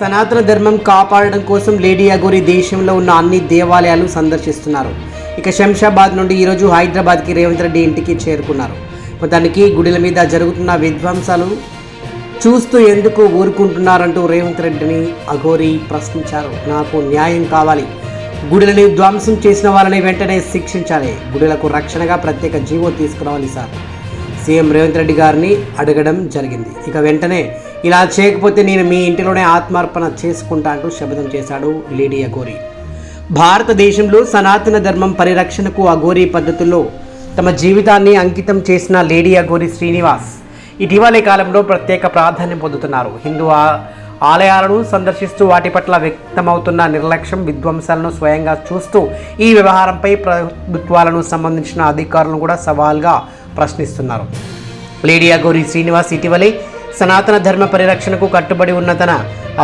సనాతన ధర్మం కాపాడడం కోసం లేడీ అగోరి దేశంలో ఉన్న అన్ని దేవాలయాలు సందర్శిస్తున్నారు. ఇక శంషాబాద్ నుండి ఈరోజు హైదరాబాద్కి రేవంత్ రెడ్డి ఇంటికి చేరుకున్నారు. మొత్తానికి గుడిల మీద జరుగుతున్న విధ్వంసాలు చూస్తూ ఎందుకు ఊరుకుంటున్నారంటూ రేవంత్ రెడ్డిని అఘోరి ప్రశ్నించారు. నాకు న్యాయం కావాలి. గుడులని ధ్వంసం చేసిన వారిని వెంటనే శిక్షించాలి. గుడులకు రక్షణగా ప్రత్యేక జీవో తీసుకురావాలి సార్. సీఎం రేవంత్ రెడ్డి గారిని అడగడం జరిగింది. ఇక వెంటనే ఇలా చేయకపోతే నేను మీ ఇంటిలోనే ఆత్మార్పణ చేసుకుంటా అంటూ శపథం చేశాడు లేడీ అఘోరి భారతదేశంలో సనాతన ధర్మం పరిరక్షణకు అఘోరీ పద్ధతుల్లో తమ జీవితాన్ని అంకితం చేసిన లేడీ అఘోరి శ్రీనివాస్ ఇటీవలి కాలంలో ప్రత్యేక ప్రాధాన్యం పొందుతున్నారు. హిందూ ఆ- ఆలయాలను సందర్శిస్తూ వాటి పట్ల వ్యక్తమవుతున్న నిర్లక్ష్యం విధ్వంసాలను స్వయంగా చూస్తూ ఈ వ్యవహారంపై ప్రభుత్వాలను సంబంధించిన అధికారులను కూడా సవాల్గా ప్రశ్నిస్తున్నారు. లేడీ గౌరీ శ్రీనివాస్ ఇటీవలే సనాతన ధర్మ పరిరక్షణకు కట్టుబడి ఉన్న తన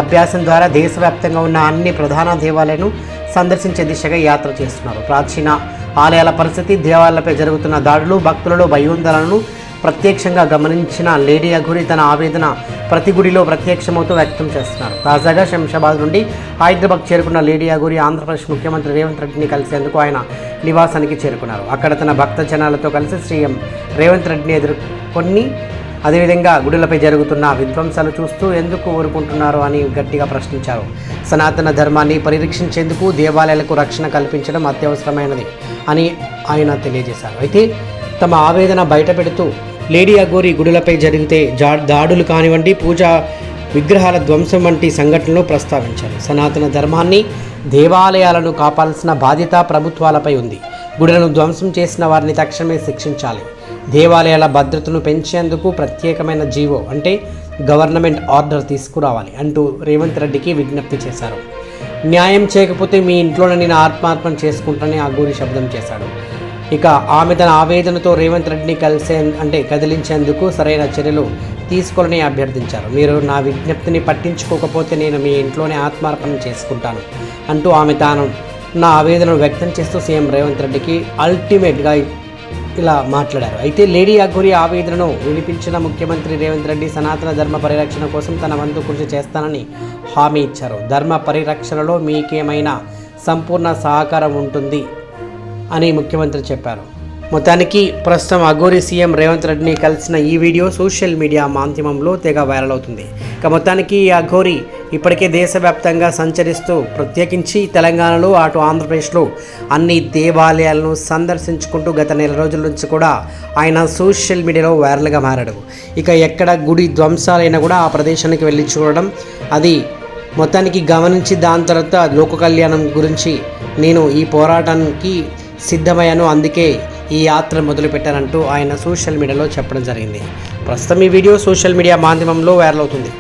అభ్యాసం ద్వారా దేశవ్యాప్తంగా ఉన్న అన్ని ప్రధాన దేవాలయాలను సందర్శించే దిశగా యాత్ర చేస్తున్నారు. ప్రాచీన ఆలయాల పరిస్థితి దేవాలయాలపై జరుగుతున్న దాడులు భక్తులలో భయోందనలను ప్రత్యక్షంగా గమనించిన లేడీ అఘోరి తన ఆవేదన ప్రతి గుడిలో ప్రత్యక్షమవుతూ వ్యక్తం చేస్తున్నారు. తాజాగా శంషాబాద్ నుండి హైదరాబాద్ చేరుకున్న లేడీ అఘోరి ఆంధ్రప్రదేశ్ ముఖ్యమంత్రి రేవంత్ రెడ్డిని కలిసేందుకు ఆయన నివాసానికి చేరుకున్నారు. అక్కడ తన భక్త జనాలతో కలిసి సీఎం రేవంత్ రెడ్డిని ఎదుర్కొని అదేవిధంగా గుడులపై జరుగుతున్న విధ్వంసాలు చూస్తూ ఎందుకు ఊరుకుంటున్నారు అని గట్టిగా ప్రశ్నించారు. సనాతన ధర్మాన్ని పరిరక్షించేందుకు దేవాలయాలకు రక్షణ కల్పించడం అత్యవసరమైనది అని ఆయన తెలియజేశారు. అయితే తమ ఆవేదన బయటపెడుతూ లేడీ అగోరి గుడులపై జరిగితే జా దాడులు కానివ్వండి పూజా విగ్రహాల ధ్వంసం వంటి సంఘటనలు ప్రస్తావించారు. సనాతన ధర్మాన్ని దేవాలయాలను కాపాల్సిన బాధ్యత ప్రభుత్వాలపై ఉంది. గుడులను ధ్వంసం చేసిన వారిని తక్షణమే శిక్షించాలి. దేవాలయాల భద్రతను పెంచేందుకు ప్రత్యేకమైన జీవో అంటే గవర్నమెంట్ ఆర్డర్ తీసుకురావాలి అంటూ రేవంత్ రెడ్డికి విజ్ఞప్తి చేశారు. న్యాయం చేయకపోతే మీ ఇంట్లోనే నేను ఆత్మార్పణ చేసుకుంటానని అగూరి శబ్దం చేశాడు. ఇక ఆమె తన ఆవేదనతో రేవంత్ రెడ్డిని కలిసే అంటే కదిలించేందుకు సరైన చర్యలు తీసుకోవాలని అభ్యర్థించారు. మీరు నా విజ్ఞప్తిని పట్టించుకోకపోతే నేను మీ ఇంట్లోనే ఆత్మార్పణ చేసుకుంటాను అంటూ ఆమె తాను నా ఆవేదనను వ్యక్తం చేస్తూ సీఎం రేవంత్ రెడ్డికి అల్టిమేట్గా ఇలా మాట్లాడారు. అయితే లేడీ అఘోరి ఆవేదనను వినిపించిన ముఖ్యమంత్రి రేవంత్ రెడ్డి సనాతన ధర్మ పరిరక్షణ కోసం తన వంతు కృషి చేస్తానని హామీ ఇచ్చారు. ధర్మ పరిరక్షణలో మీకేమైనా సంపూర్ణ సహకారం ఉంటుంది అని ముఖ్యమంత్రి చెప్పారు. మొత్తానికి ప్రస్తుతం అఘోరి సీఎం రేవంత్ రెడ్డిని కలిసిన ఈ వీడియో సోషల్ మీడియా మాధ్యమంలో తెగ వైరల్ అవుతుంది. ఇక మొత్తానికి ఈ అఘోరి ఇప్పటికే దేశవ్యాప్తంగా సంచరిస్తూ ప్రత్యేకించి తెలంగాణలో అటు ఆంధ్రప్రదేశ్లో అన్ని దేవాలయాలను సందర్శించుకుంటూ గత నెల రోజుల నుంచి కూడా ఆయన సోషల్ మీడియాలో వైరల్గా మారాడు. ఇక ఎక్కడ గుడి ధ్వంసాలైనా కూడా ఆ ప్రదేశానికి వెళ్ళి చూడడం అది మొత్తానికి గమనించి దాని తర్వాత లోక కళ్యాణం గురించి నేను ఈ పోరాటానికి సిద్ధమయ్యాను. అందుకే ఈ యాత్ర మొదలుపెట్టానంటూ ఆయన సోషల్ మీడియాలో చెప్పడం జరిగింది. ప్రస్తుతం ఈ వీడియో సోషల్ మీడియా మాధ్యమంలో వైరల్ అవుతుంది.